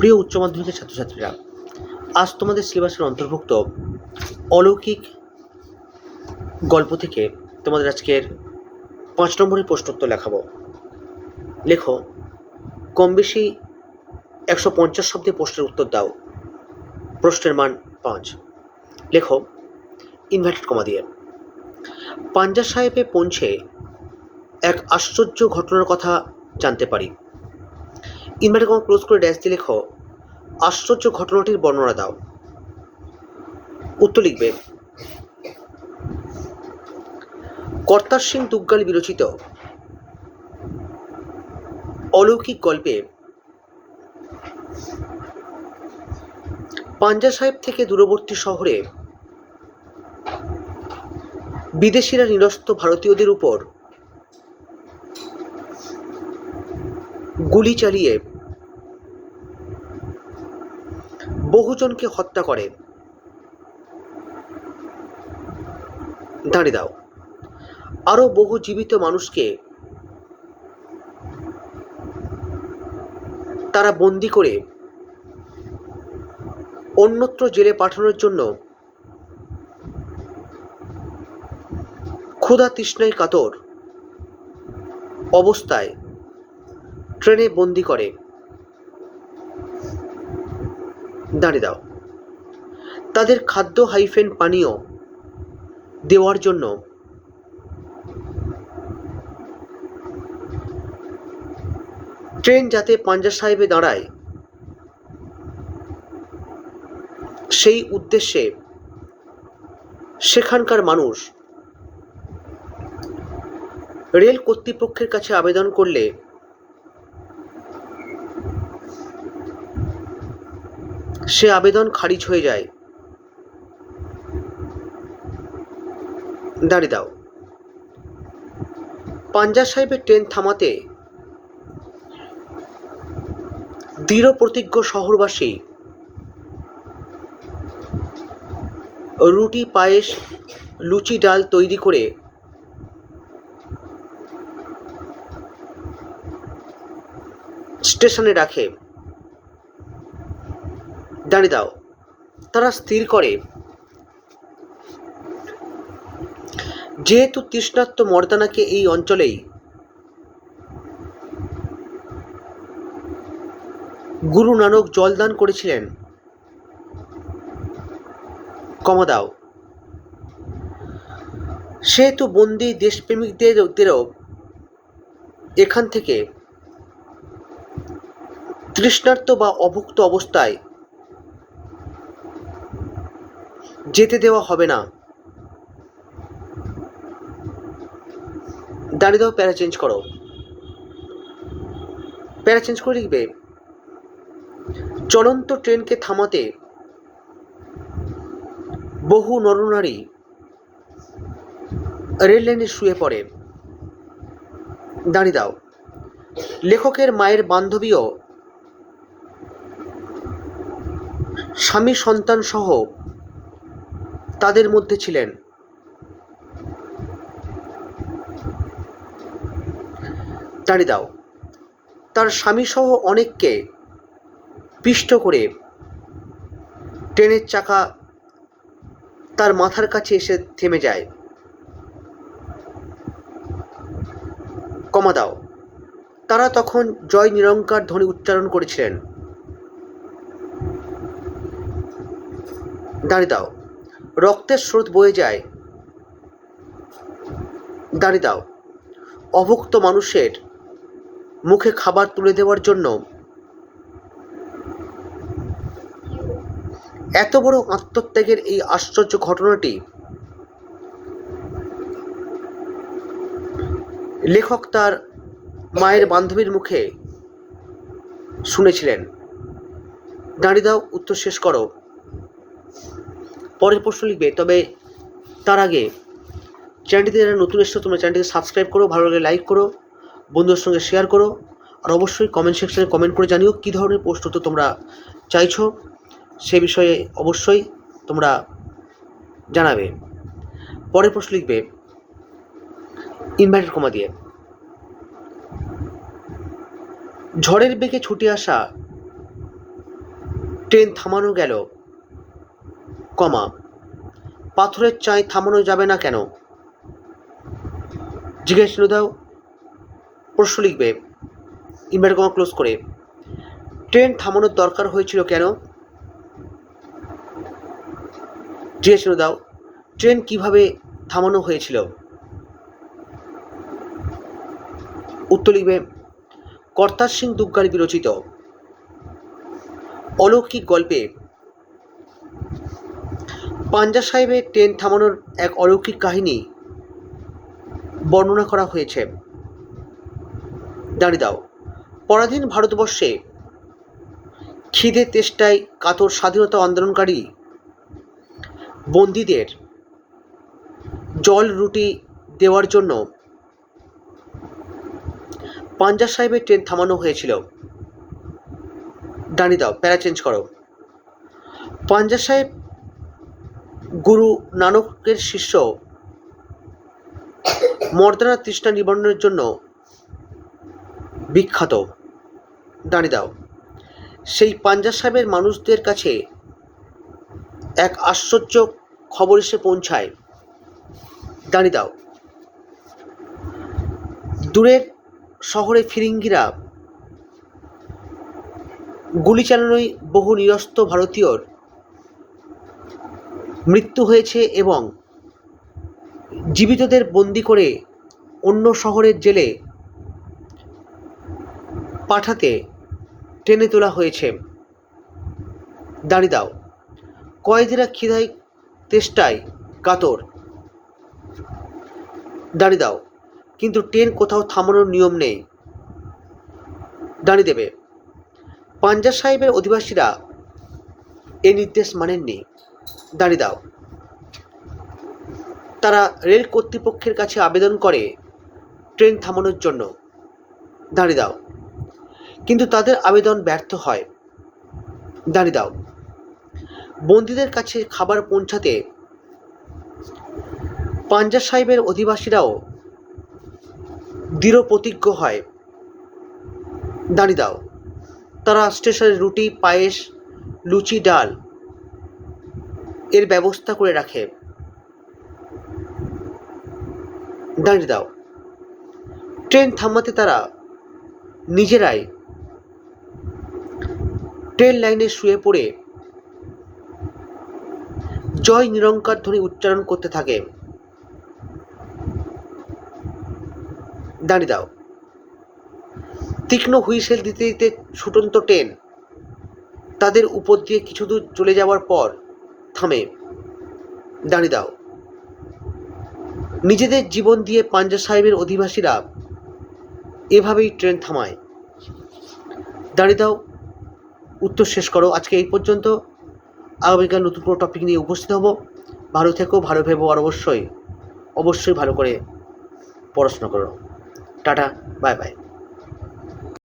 প্রিয় উচ্চ মাধ্যমিকের ছাত্রছাত্রীরা, আজ তোমাদের সিলেবাসের অন্তর্ভুক্ত অলৌকিক গল্প থেকে তোমাদের আজকের পাঁচ নম্বরের প্রশ্নোত্তর লেখাবো। লেখো, কম বেশি একশো পঞ্চাশ শব্দে প্রশ্নের উত্তর দাও। প্রশ্নের মান পাঁচ। লেখো ইনভার্টেড কমা দিয়ে। পাঞ্জা সাহেবে পৌঁছে এক আশ্চর্য ঘটনার কথা জানতে পারি। ইনভার্টেড কমা ক্লোজ করে ড্যাশ দিয়ে লেখো, আশ্চর্য ঘটনাটির বর্ণনা দাও। উত্তর লিখবে কর্তার সিং দুগ্গাল বিরচিত, অলৌকিক গল্পে পাঞ্জা সাহেব থেকে দূরবর্তী শহরে, বিদেশিরা নিরস্ত ভারতীয়দের উপর গুলি চালিয়ে বহুজনকে হত্যা করে। দাঁড়িয়ে দাও। আরও বহু জীবিত মানুষকে তারা বন্দি করে অন্যত্র জেলে পাঠানোর জন্য ক্ষুধা তৃষ্ণায় কাতর অবস্থায় ট্রেনে বন্দি করে। দাঁড়িয়ে দাও। তাদের খাদ্য হাইফেন পানীয় দেওয়ার জন্য ট্রেন যাতে পাঞ্জা সাহেবে দাঁড়ায়, সেই উদ্দেশ্যে সেখানকার মানুষ রেল কর্তৃপক্ষের কাছে আবেদন করলে সে আবেদন খারিজ হয়ে যায়। দাঁড়িয়ে দাও। পাঞ্জাব সাহেবের ট্রেন থামাতে দৃঢ় প্রতিজ্ঞ শহরবাসী, রুটি, পায়েস, লুচি, ডাল তৈরি করে স্টেশনে রাখে। দাঁড়িয়ে দাও। তারা স্থির করে। যেহেতু তৃষ্ণাত্ম মর্দানাকে এই অঞ্চলেই গুরু নানক জলদান করেছিলেন কমা দাও। সেহেতু বন্দি দেশপ্রেমিকদেরও এখান থেকে তৃষ্ণার্ত বা অভুক্ত অবস্থায় যেতে দেওয়া হবে না। দাঁড়িয়ে দাও, প্যারা চেঞ্জ করো। প্যারা চেঞ্জ করে লিখবে, চলন্ত ট্রেনকে থামাতে বহু নরনারী রেল লাইনে শুয়ে পড়ে। দাঁড়িয়ে দাও। লেখকের মায়ের বান্ধবীও স্বামী সন্তান সহ তাদের মধ্যে ছিলেন। দাও, তার স্বামী সহ অনেককে পিষ্ট করে ট্রেনের চাকা তার মাথার কাছে এসে থেমে যায়। কমা দাও, তারা তখন জয় নিরঙ্কার ধ্বনি উচ্চারণ করেছিলেন। দাঁড়িয়ে দাও রক্তের স্রোত বয়ে যায়। দাঁড়িয়ে দাও। অভুক্ত মানুষের মুখে খাবার তুলে দেওয়ার জন্য এত বড় আত্মত্যাগের এই আশ্চর্য ঘটনাটি লেখক তার মায়ের বান্ধবীর মুখে শুনেছিলেন। দাঁড়িয়ে দাও, উত্তর শেষ করো। পরের প্রশ্ন লিখবে, তবে তার আগে চ্যানেলটিতে যারা নতুন এসছো, তোমরা চ্যানেলটিকে সাবস্ক্রাইব করো, ভালো লাগলে লাইক করো, বন্ধুদের সঙ্গে শেয়ার করো, আর অবশ্যই কমেন্ট সেকশনে কমেন্ট করে জানিও কী ধরনের প্রশ্ন তো তোমরা চাইছো, সে বিষয়ে অবশ্যই তোমরা জানাবে। পরের প্রশ্ন লিখবে ইনভার্টার কমা দিয়ে, ঝড়ের বেগে ছুটে আসা ট্রেন থামানো গেল। কমা পাথরের চাই থামানো যাবে না কেন? জিজ্ঞেস দাও। প্রশ্ন লিখবে। ইনভার্টার কমা ক্লোজ করে। ট্রেন থামানোর দরকার হয়েছিল কেন? জিজ্ঞেস দাও। ট্রেন কীভাবে থামানো হয়েছিল? উত্তর লিখবে, কর্তার সিং দুগ্গার বিরচিত। অলৌকিক গল্পে পাঞ্জা সাহেবের ট্রেন থামানোর এক অলৌকিক কাহিনী বর্ণনা করা হয়েছে। দাঁড়িয়ে দাও। পরাধীন ভারতবর্ষে খিদে তেষ্টায় কাতর স্বাধীনতা আন্দোলনকারী বন্দীদের জল রুটি দেওয়ার জন্য পাঞ্জাব সাহেবের ট্রেন থামানো হয়েছিল। দাঁড়িয়ে দাও, প্যারা চেঞ্জ করো। পাঞ্জাব সাহেব গুরু নানকের শিষ্য মর্দানা তৃষ্ণা নিবারণের জন্য বিখ্যাত। দাঁড়িয়ে দাও। সেই পাঞ্জাব সাহেবের মানুষদের কাছে এক আশ্চর্য খবর এসে পৌঁছায়। দাঁড়িয়ে দাও। দূরের শহরে ফিরিঙ্গিরা গুলি চালানোয় বহু নিরস্ত ভারতীয়র মৃত্যু হয়েছে এবং জীবিতদের বন্দি করে অন্য শহরের জেলে পাঠাতে টেনে তোলা হয়েছে। দাঁড়িয়ে দাও। কয়েদিরা খিদায় তেষ্টায় কাতর। দাঁড়িয়ে দাও। কিন্তু ট্রেন কোথাও থামানোর নিয়ম নেই। দাঁড়িয়ে দেবে। পাঞ্জাব সাহেবের অধিবাসীরা এ নির্দেশ মানেননি। দাঁড়িয়ে দাও। তারা রেল কর্তৃপক্ষের কাছে আবেদন করে ট্রেন থামানোর জন্য। দাঁড়িয়ে দাও। কিন্তু তাদের আবেদন ব্যর্থ হয়। দাঁড়িয়ে দাও। বন্দীদের কাছে খাবার পৌঁছাতে পাঞ্জাব সাহেবের অধিবাসীরাও দৃঢ় প্রতিজ্ঞ হয়। দাঁড়িয়ে দাও। তারা স্টেশনে রুটি, পায়েস, লুচি, ডাল এর ব্যবস্থা করে রাখে। দাঁড়িয়ে দাও। ট্রেন থামাতে তারা নিজেরাই ট্রেন লাইনে শুয়ে পড়ে জয় নিরঙ্কার ধ্বনি উচ্চারণ করতে থাকে। দাঁড়িয়ে দাও। তীক্ষ্ণ হুইসেল দিতে দিতে ছুটন্ত ট্রেন তাদের উপর দিয়ে কিছু দূর চলে যাওয়ার পর থামে দাঁড়িয়ে দাও। নিজেদের জীবন দিয়ে পাঞ্জা সাহেবের অধিবাসীরা এভাবেই ট্রেন থামায়। দাঁড়িয়ে দাও, উত্তর শেষ করো। আজকে এই পর্যন্ত আগামীকাল নতুন কোনো টপিক নিয়ে উপস্থিত হব। ভালো থেকো, ভালো ভেবো, আর অবশ্যই অবশ্যই ভালো করে পড়াশোনা করো। Tata bye bye